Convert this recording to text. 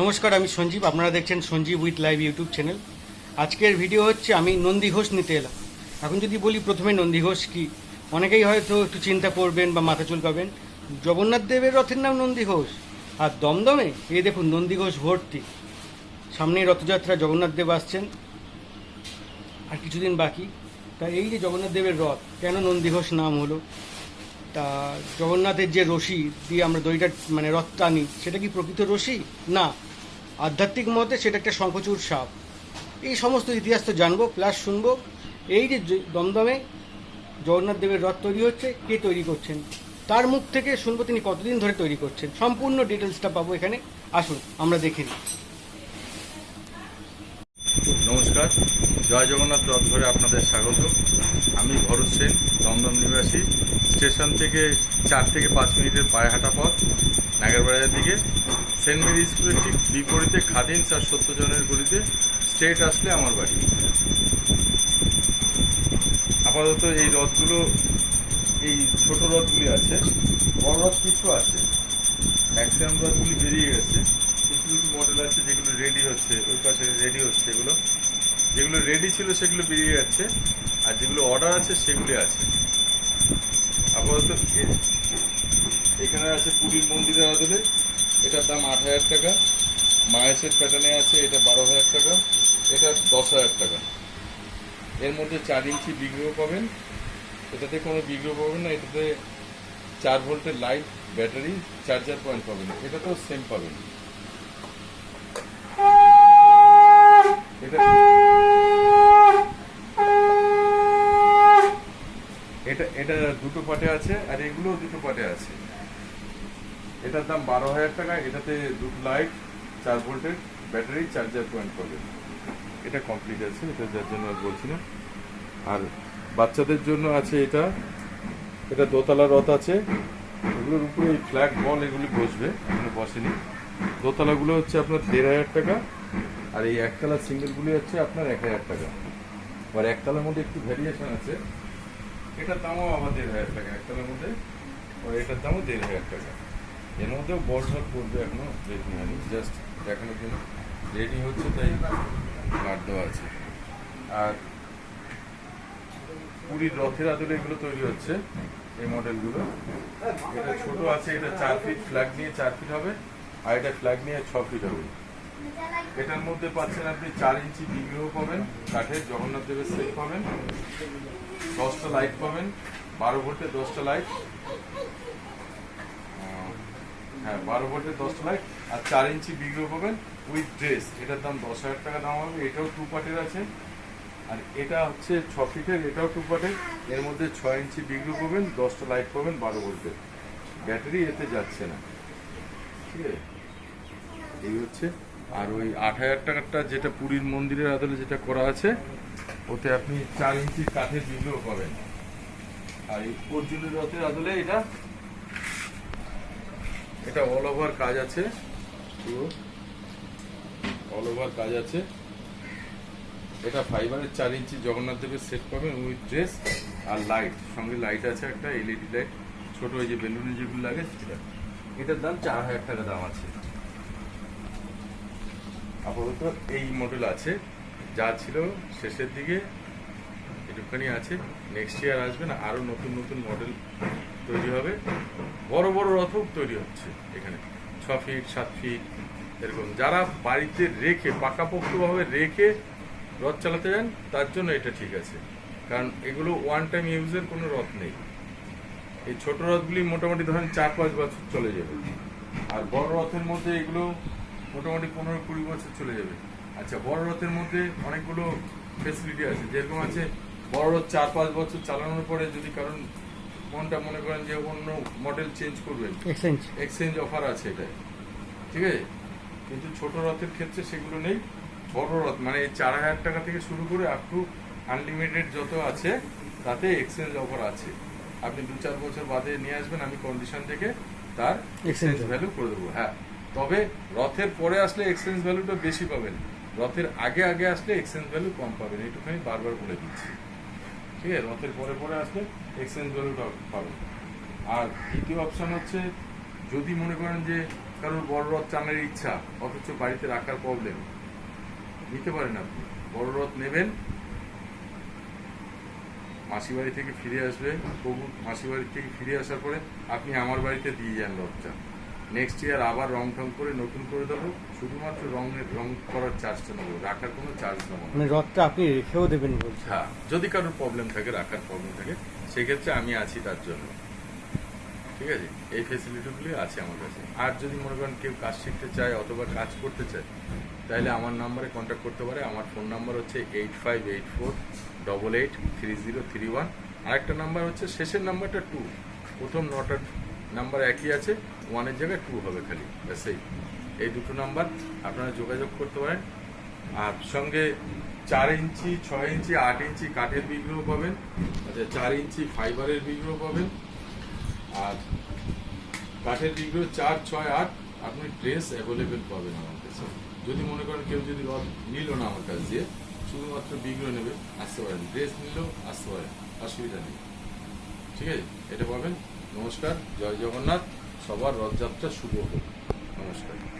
নমস্কার, আমি সঞ্জীব। আপনারা দেখছেন Sanjib with live YouTube channel. আজকের ভিডিও হচ্ছে, আমি নন্দী ঘোষ নিতে এলাম। এখন যদি বলি প্রথমে নন্দী ঘোষ কি, অনেকেই হয়তো একটু চিন্তা করবেন বা মাথা চুলকাবেন, জগন্নাথ দেবের রথের নাম নন্দী ঘোষ। আর দমদমে, এই দেখুন, নন্দী ঘোষ ভর্তি। সামনেই রথযাত্রা, জগন্নাথ দেব আসছেন। আর কিছুদিন বাকি। তা এই যে জগন্নাথ দেবের রথ, কেন নন্দী ঘোষ নাম হলো? তা জগন্নাথের যে রশি দিয়ে আমরা দড়িটা মানে রথ টানি, সেটা কি প্রকৃত রশি? না। আধ্যাত্মিক মতে সেটা একটা শঙ্খচূড় সাপ। এই সমস্ত ইতিহাস তো জানব প্লাস শুনব। এই যে দমদমে জগন্নাথ দেবের রথ তৈরি হচ্ছে, কে তৈরি করছেন? তার মুখ থেকে শুনব তিনি কতদিন ধরে তৈরি করছেন। সম্পূর্ণ ডিটেলসটা পাবো এখানে। আসুন, আমরা দেখে নিই। নমস্কার, জয় জগন্নাথ রথ ঘরে আপনাদের স্বাগত। আমি ভরত সেন, দমদম নিবাসী। স্টেশন থেকে চার থেকে পাঁচ মিনিটের পায়ে হাঁটা পথ, নাগারবাজার দিকে। সেন্ট মেরি স্কুলের ঠিক বিপরীতে খাদিমস আর সত্যজনের গলিতে স্ট্রেট আসলে আমার বাড়ি। আপাতত এই রথগুলো, এই ছোট রথগুলি আছে, বড় রথ কিছু আছে ম্যাক্সিমাম রথগুলি বেরিয়ে গেছে, কিছু কিছু মডেল আছে যেগুলো রেডি হচ্ছে, ওই পাশে রেডি হচ্ছে এগুলো। যেগুলো রেডি ছিল সেগুলো বেরিয়ে যাচ্ছে, আর যেগুলো অর্ডার আছে সেগুলি আছে। আপাতত এখানে আছে পুরীর মন্দিরের আদলে এটার দাম আট হাজার টাকা, মায়েসের প্যাটার্নে আছে এটা বারো হাজার টাকা, এটা দশ হাজার টাকা। এর মধ্যে চার ইঞ্চি বিগ্রহ পাবেন। এটাতে কোনো বিগ্রহ পাবেন না, এটাতে চার ভোল্টের লাইট, ব্যাটারি, চার্জার পয়েন্ট পাবেন। এটা তো সেম পাবেন। এটা এটা এটা দুটো পাটে আছে, আর এগুলো দুটো পাটে আছে। এটার দাম বারো হাজার টাকা, এটাতে দুটো লাইট চার ভোল্টের ব্যাটারি চার্জার পয়েন্ট পাবেন এটা কমপ্লিট আছে, এটা যার জন্য আর বলছি না। আর বাচ্চাদের জন্য আছে এটা এটা দোতলা রথ আছে। এগুলোর উপরে এই ফ্ল্যাট বল এগুলি বসবে এগুলো বসেনি। দোতলাগুলো হচ্ছে আপনার দেড় হাজার টাকা, আর এই একতলা সিঙ্গেলগুলি হচ্ছে আপনার এক হাজার টাকা। আর একতলার মধ্যে একটু ভ্যারিয়েশন আছে। এটার দামও আবার দেড় হাজার টাকা, একতলার মধ্যে, আর এটার দামও দেড় হাজার টাকা। এর মধ্যেও সব পড়বে এখনও রেডি হয়নি জাস্ট দেখানোর জন্য। রেডি হচ্ছে তাই কার্ড দেওয়া আছে। আর পুরীর রথের আদলে এগুলো তৈরি হচ্ছে, এই মডেলগুলো এটা ছোট আছে, এটা চার ফিট ফ্ল্যাগ নিয়ে চার ফিট হবে, আর এটা ফ্ল্যাগ নিয়ে ছ ফিট হবে। এটার মধ্যে পাচ্ছেন আপনি চার ইঞ্চি বিগ্রহ পাবেন, কাঠের জগন্নাথ দেবের সেট পাবেন, দশটা লাইট পাবেন, বারো ভোল্টের দশটা লাইট হ্যাঁ বারো ভোল্টের দশটা লাইট আর চার ইঞ্চি বিগ্রহ পাবেন উইথ ড্রেস এটার দাম দশ হাজার টাকা দাম হবে, এটাও টু পার্টের আছে। আর এটা হচ্ছে ছ ফিটের, এটাও টু পার্টের এর মধ্যে ছয় ইঞ্চি বিগ্রহ পাবেন, দশটা লাইট পাবেন বারো ভোল্টের। ব্যাটারি এতে যাচ্ছে না। ঠিক আছে? এই হচ্ছে। আর ওই আট হাজার টাকারটা যেটা পুরীর মন্দিরের আদলে যেটা করা আছে, ওতে আপনি চার ইঞ্চি কাঠের বিগ্রহ পাবেন। আর এই অর্জুনের রথের আদলে এটা এটা অল ওভার কাজ আছে। পুরো অল ওভার কাজ আছে। এটা ফাইবারের চার ইঞ্চি জগন্নাথ দেবের সেট পাবেন উইথ ড্রেস আর লাইট সঙ্গে লাইট আছে একটা এলইডি লাইট ছোট ওই যে বেলুনে যেগুলো লাগে, সেটা। এটার দাম চার হাজার টাকা দাম আছে। আপাতত এই মডেল আছে। যা ছিল শেষের দিকে, একটুখানি আছে। নেক্সট ইয়ার আসবে না, আরও নতুন নতুন মডেল তৈরি হবে। বড় বড় রথও তৈরি হচ্ছে এখানে। ছ ফিট, সাত ফিট, এরকম। যারা বাড়িতে রেখে, পাকাপোক্তভাবে রেখে রথ চালাতে যান, তার জন্য এটা ঠিক আছে। কারণ এগুলো ওয়ান টাইম ইউজের কোনো রথ নেই। এই ছোট রথগুলি মোটামুটি ধরেন চার পাঁচ বছর চলে যাবে। আর বড় রথের মধ্যে এগুলো মোটামুটি পনেরো কুড়ি বছর চলে যাবে। আচ্ছা বড় রথের মধ্যে অনেকগুলো ফেসিলিটি আছে। যেরকম আছে, বড় রথ চার পাঁচ বছর চালানোর পরে যদি কারণ মনটা মনে করেন যে অন্য মডেল চেঞ্জ করবেন? এক্সচেঞ্জ এক্সচেঞ্জ অফার আছে এটা ঠিক আছে? কিন্তু ছোট রথের ক্ষেত্রে সেগুলো নেই। বড় রথ মানে এই চার হাজার টাকা থেকে শুরু করে আপ টু আনলিমিটেড যত আছে তাতে এক্সচেঞ্জ অফার আছে। আপনি দু চার বছর বাদে নিয়ে আসবেন আমি কন্ডিশন থেকে তার এক্সচেঞ্জ ভ্যালু করে দেবো। হ্যাঁ তবে রথের পরে আসলে এক্সচেঞ্জ ভ্যালুটা বেশি পাবেন। রথের আগে আগে আসলে এক্সচেঞ্জ ভ্যালু কম পাবেন। এইটুখানি বারবার বলে দিচ্ছি। ঠিক আছে, রথের পরে পরে আসলে এক্সচেঞ্জ ভ্যালুটা পাবেন। আর দ্বিতীয় অপশন হচ্ছে, যদি মনে করেন যে কারোর বড় রথ টানার ইচ্ছা, অথচ বাড়িতে রাখার প্রবলেম নিতে পারেন আপনি। বড় রথ নেবেন, মাসি বাড়ি থেকে ফিরে আসবে, প্রভু মাসি বাড়ি থেকে ফিরে আসার পরে আপনি আমার বাড়িতে দিয়ে যান রথটা। নেক্সট ইয়ার আবার রং টং করে নতুন করে দেবো শুধুমাত্র রঙের রং করার চার্জটা নেব রাখার কোনো চার্জ নেব মানে রথটা আপনি রেখেও দেবেন বলছেন? হ্যাঁ যদি কারোর প্রবলেম থাকে রাখার প্রবলেম থাকে সেক্ষেত্রে আমি আছি তার জন্য। ঠিক আছে? এই ফেসিলিটিগুলি আছে আমার কাছে। আর যদি মনে করেন কেউ কাজ শিখতে চায় অথবা কাজ করতে চায় তাহলে আমার নাম্বারে কন্ট্যাক্ট করতে পারে। আমার ফোন নাম্বার হচ্ছে eight five eight four double eight three zero three one আরেকটা নাম্বার হচ্ছে শেষের নাম্বারটা টু প্রথম নটার নাম্বার একই আছে ওয়ানের জায়গায় টু হবে খালি, ব্যাস এই। দুটো নাম্বার আপনারা যোগাযোগ করতে পারেন। আর সঙ্গে চার ইঞ্চি, ছয় ইঞ্চি, আট ইঞ্চি কাঠের বিগ্রহ পাবেন আচ্ছা চার ইঞ্চি ফাইবারের বিগ্রহ পাবেন। আর কাঠের বিগ্রহ চার, ছয়, আট, আপনি ড্রেস অ্যাভেলেবেল পাবেন আমার কাছে। যদি মনে করেন কেউ যদি নিল না আমার কাছ দিয়ে, শুধুমাত্র বিগ্রহ নেবে, আসতে পারেন। ড্রেস নিলেও আসতে পারেন, অসুবিধা নেই। ঠিক আছে? এটা পাবেন। নমস্কার জয় জগন্নাথ সবার রথযাত্রা শুভ হোক। নমস্কার।